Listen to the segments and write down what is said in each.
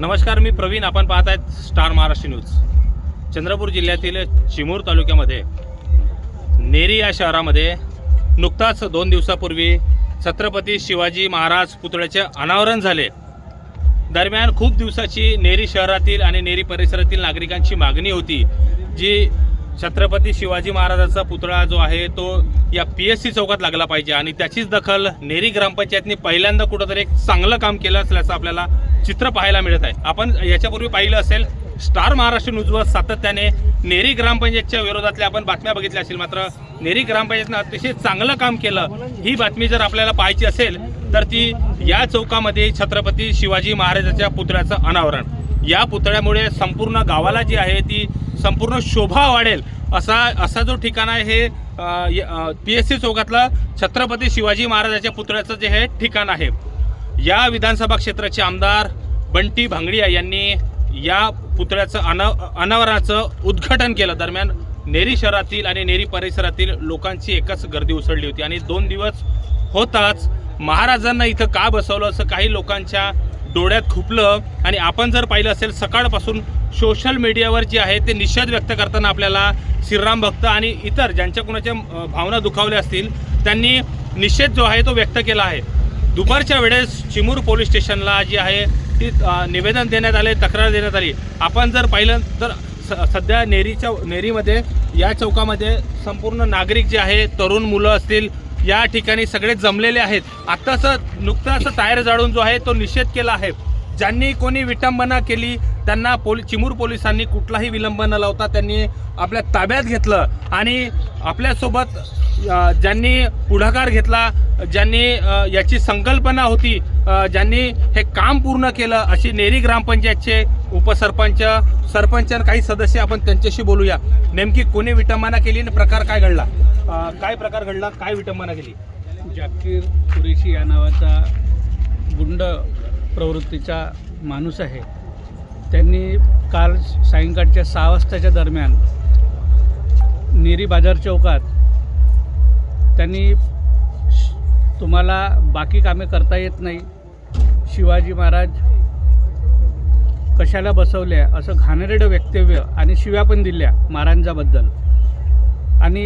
नमस्कार मी प्रवीण. आपण पाहत आहेत स्टार महाराष्ट्र न्यूज चंद्रपूर जिल्ह्यातील चिमूर तालुक्यामध्ये नेरी या शहरामध्ये नुकताच दोन दिवसापूर्वी छत्रपती शिवाजी महाराज पुतळ्याचे अनावरण झाले. दरम्यान खूप दिवसाची नेरी शहरातील आणि नेरी परिसरातील नागरिकांची मागणी होती जी छत्रपती शिवाजी महाराजाचा पुतळा जो आहे तो या पी एस सी चौकात लागला पाहिजे. आणि त्याचीच दखल नेरी ग्रामपंचायतने पहिल्यांदा कुठंतरी एक चांगलं काम केलं असल्याचं आपल्याला चित्र पाहायला मिळत आहे. आपण याच्यापूर्वी पाहिलं असेल स्टार महाराष्ट्र न्यूजवर सातत्याने नेरी ग्रामपंचायतच्या विरोधातल्या आपण बातम्या बघितल्या असतील. मात्र नेरी ग्रामपंचायतनं अतिशय चांगलं काम केलं ही बातमी जर आपल्याला पाहायची असेल तर ती या चौकामध्ये छत्रपती शिवाजी महाराजाच्या पुतळ्याचं अनावरण. या पुतळ्यामुळे संपूर्ण गावाला जी आहे ती संपूर्ण शोभा वाढेल असा असा जो ठिकाण आहे हे पी एस सी चौकातलं छत्रपती शिवाजी महाराजाच्या पुतळ्याचं जे हे ठिकाण आहे. या विधानसभा क्षेत्राचे आमदार बंटी भांगडिया यांनी या पुतळ्याचं अना अनावरणाचं उद्घाटन केलं. दरम्यान नेरी शहरातील आणि नेरी परिसरातील लोकांची एकच गर्दी उसळली होती. आणि दोन दिवस होताच महाराजांना इथं का बसवलं असं काही लोकांच्या डोळ्यात खुपलं. आणि आपण जर पाहिलं असेल सकाळपासून सोशल मीडियावर जे आहे ते निषेध व्यक्त करताना आपल्याला श्रीराम भक्त आणि इतर ज्यांच्या कुणाच्या भावना दुखावल्या असतील त्यांनी निषेध जो आहे तो व्यक्त केला आहे. दुपारच्या वेळेस चिमूर पोलीस स्टेशनला जी आहे ती निवेदन देण्यात आले तक्रार देण्यात आली. आपण जर पाहिलं तर स- सध्या नेरीच्या नेरीमध्ये या चौकामध्ये संपूर्ण नागरिक जे आहे तरुण मुलं असतील या ठिकाणी सगळे जमलेले आहेत. आत्ताच नुकताच टायर जाळून जो आहे तो निषेध केला आहे. ज्यांनी कोणी विटंबना केली त्यांना पोल चिमूर पोलिसांनी कुठलाही विलंब न लावता त्यांनी आपल्या ताब्यात घेतलं आणि आपल्यासोबत ज्यांनी पुढाकार घेतला ज्यांनी याची संकल्पना होती ज्यांनी हे काम पूर्ण केलं अशी नेरी ग्रामपंचायतचे उपसरपंच सरपंच काही सदस्य आपण त्यांच्याशी बोलूया. नेमकी कोणी विटंबना केली आणि प्रकार काय घडला? काय प्रकार घडला? काय विटंबना केली? जाकीर कुरेशी या नावाचा गुंड प्रवृत्तीचा माणूस आहे. त्यांनी काल सायंकाळच्या सहा वाजताच्या दरम्यान नेरी बाजार चौकात त्यांनी श- तुम्हाला बाकी कामे करता येत नाही शिवाजी महाराज कशाला बसवल्या असं घाणेरडं वक्तव्य आणि शिव्या पण दिल्या महाराजांबद्दल. आणि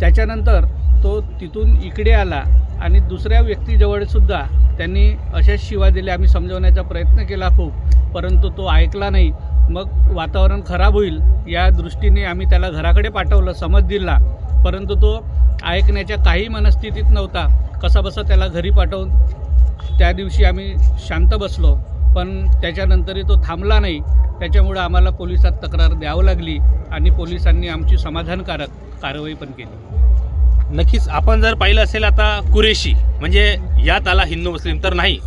त्याच्यानंतर तो तिथून इकडे आला आणि दुसऱ्या व्यक्तीजवळसुद्धा त्यांनी अशाच शिवा दिल्या. आम्ही समजवण्याचा प्रयत्न केला खूप परंतु तो ऐकला नाही. मग वातावरण खराब होईल या दृष्टीने आम्ही त्याला घराकडे पाठवलं समज दिला. परंतु तो ऐकण्याच्या काही मनस्थितीत नव्हता. कसा बसा त्याला घरी पाठवून त्या दिवशी आम्ही शांत बसलो पण त्याच्यानंतरही तो थांबला नाही. त्याच्यामुळं आम्हाला पोलिसात तक्रार द्यावं लागली आणि पोलिसांनी आमची समाधानकारक कारवाई पण केली. नक्कीच आपण जर पाहिलं असेल आता कुरेशी म्हणजे यात आला हिंदू मुस्लिम तर नाही.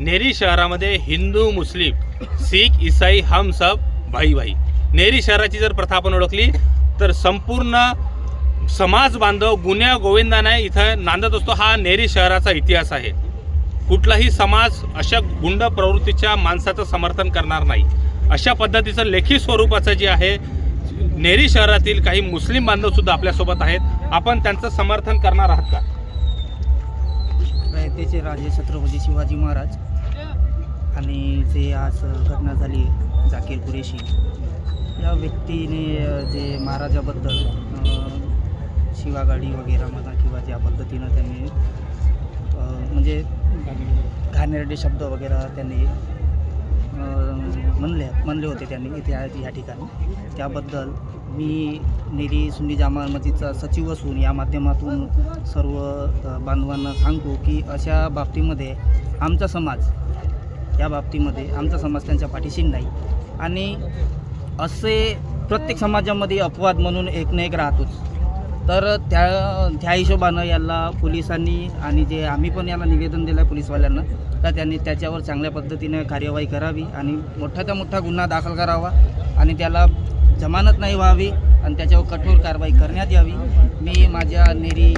नेरी शहरामध्ये हिंदू मुस्लिम सिख इसाई हम सब भाई भाई. नेरी शहराची जर प्रथा आपण ओळखली तर संपूर्ण समाज बांधव गुन्ह्या गोविंदाने इथं नांदत असतो. हा नेरी शहराचा इतिहास आहे. कुठलाही समाज अशा गुंड प्रवृत्तीच्या माणसाचं समर्थन करणार नाही. अशा पद्धतीचं लेखी स्वरूपाचं जे आहे नेरी शहरातील काही मुस्लिम बांधवसुद्धा आपल्यासोबत आहेत. आपण त्यांचं समर्थन करणार आहात का? रयतेचे राजे छत्रपती शिवाजी महाराज आणि जे आज घटना झाली जाकीर कुरेशी या व्यक्तीने जे महाराजाबद्दल शिवागाडी वगैरे म्हणा किंवा ज्या पद्धतीनं त्यांनी म्हणजे घाणेरडे शब्द वगैरे त्यांनी म्हणले म्हणले होते त्यांनी इथे ह्या या ठिकाणी. त्याबद्दल मी नेरी सुन्नी जामा सचिव असून या माध्यमातून सर्व बांधवांना सांगतो की अशा बाबतीमध्ये आमचा समाज या बाबतीमध्ये आमचा समाज त्यांच्या पाठीशी नाही. आणि असे प्रत्येक समाजामध्ये अपवाद म्हणून एक ना एक राहतोच. तर त्या त्या हिशोबानं याला पोलिसांनी आणि जे आम्ही पण याला निवेदन दिलं आहे पोलीसवाल्यांना तर त्यांनी त्याच्यावर चांगल्या पद्धतीने कार्यवाही करावी आणि मोठ्याचा मोठा गुन्हा दाखल करावा आणि त्याला जमानत नाही व्हावी आणि त्याच्यावर कठोर कारवाई करण्यात यावी. मी माझ्या नेरी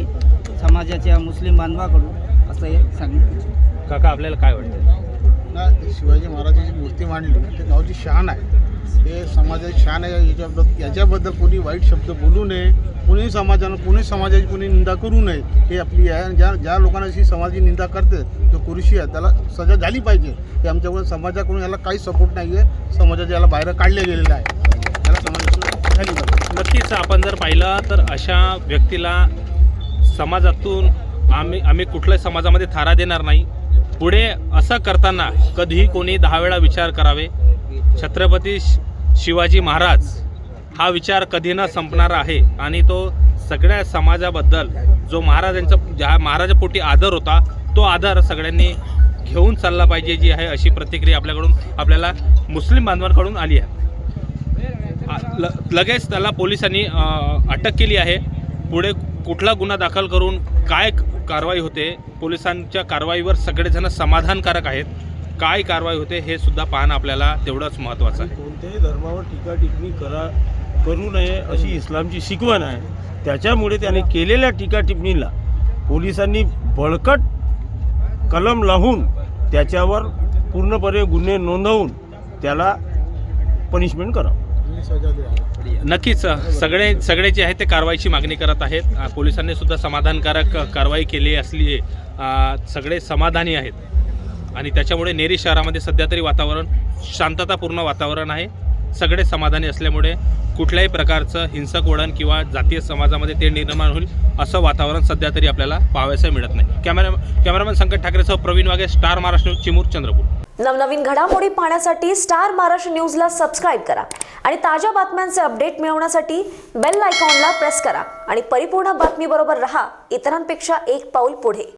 समाजाच्या मुस्लिम बांधवाकडून असं हे सांगितलं. काका आपल्याला काय वाटतं ना शिवाजी महाराजांची मूर्ती मांडली ते गावची शान आहे. हे समाजाची छान आहे याच्याबद्दल याच्याबद्दल कोणी वाईट शब्द बोलू नये कोणी समाजानं कोणी समाजाची कोणी निंदा करू नये हे आपली आहे ज्या ज्या लोकांना अशी समाजाची निंदा करते जो कुरुशी आहे त्याला सजा झाली पाहिजे. हे आमच्याकडून समाजाकडून याला काही सपोर्ट नाही आहे समाजाच्या याला बाहेर काढले गेलेलं आहे. त्याला समाजाची झाली पाहिजे. नक्कीच आपण जर पाहिलं तर अशा व्यक्तीला समाजातून आम्ही आम्ही कुठल्याही समाजामध्ये थारा देणार नाही. पुढे असं करताना कधीही कोणी दहा वेळा विचार करावे. छत्रपती शिवाजी महाराज हा विचार कधी न संपणारा आहे आणि तो सगळ्या समाजाबद्दल जो महाराजांचा ज्या महाराजापोटी आदर होता तो आदर सगळ्यांनी घेऊन चालला पाहिजे जी आहे अशी प्रतिक्रिया आपल्याकडून आपल्याला मुस्लिम बांधवांकडून आली आहे. ल लगेच त्याला पोलिसांनी अटक केली आहे. पुढे कुठला गुन्हा दाखल करून काय कारवाई होते पोलिसांच्या कारवाईवर सगळेजण समाधानकारक आहेत. काय कारवाई होते हे सुद्धा पाहणं आपल्याला तेवढंच महत्त्वाचं आहे. कोणत्याही धर्मावर टीका टिप्पणी करा करू नये अशी इस्लामची शिकवण आहे. त्याच्यामुळे त्याने केलेल्या टीका टिप्पणीला पोलिसांनी बळकट कलम लावून त्याच्यावर पूर्णपणे गुन्हे नोंदवून त्याला पनिशमेंट द्या नक्कीच सगळे सगळे जे आहेत ते कारवाईची मागणी करत आहेत. पोलिसांनी सुद्धा समाधानकारक कारवाई केली असली सगळे समाधानी आहेत. आणि त्याच्यामुळे नेरी शहरामध्ये सध्या तरी वातावरण शांततापूर्ण वातावरण आहे. सगळे समाधानी असल्यामुळे कुठल्याही प्रकारचं हिंसक वळण किंवा जातीय समाजामध्ये ते निर्माण होईल असं वातावरण सध्या तरी आपल्याला पाहावयाचं मिळत नाही. कॅमेरा कॅमेरामॅन संकट ठाकरेसह प्रवीण वागे स्टार महाराष्ट्र न्यूज, चिमूर चंद्रपूर. नवनवीन घडामोडी पाहण्यासाठी स्टार महाराष्ट्र न्यूजला सबस्क्राईब करा आणि ताज्या बातम्यांचे अपडेट मिळवण्यासाठी बेल आयकॉनला प्रेस करा आणि परिपूर्ण बातमीबरोबर रहा. इतरांपेक्षा एक पाऊल पुढे.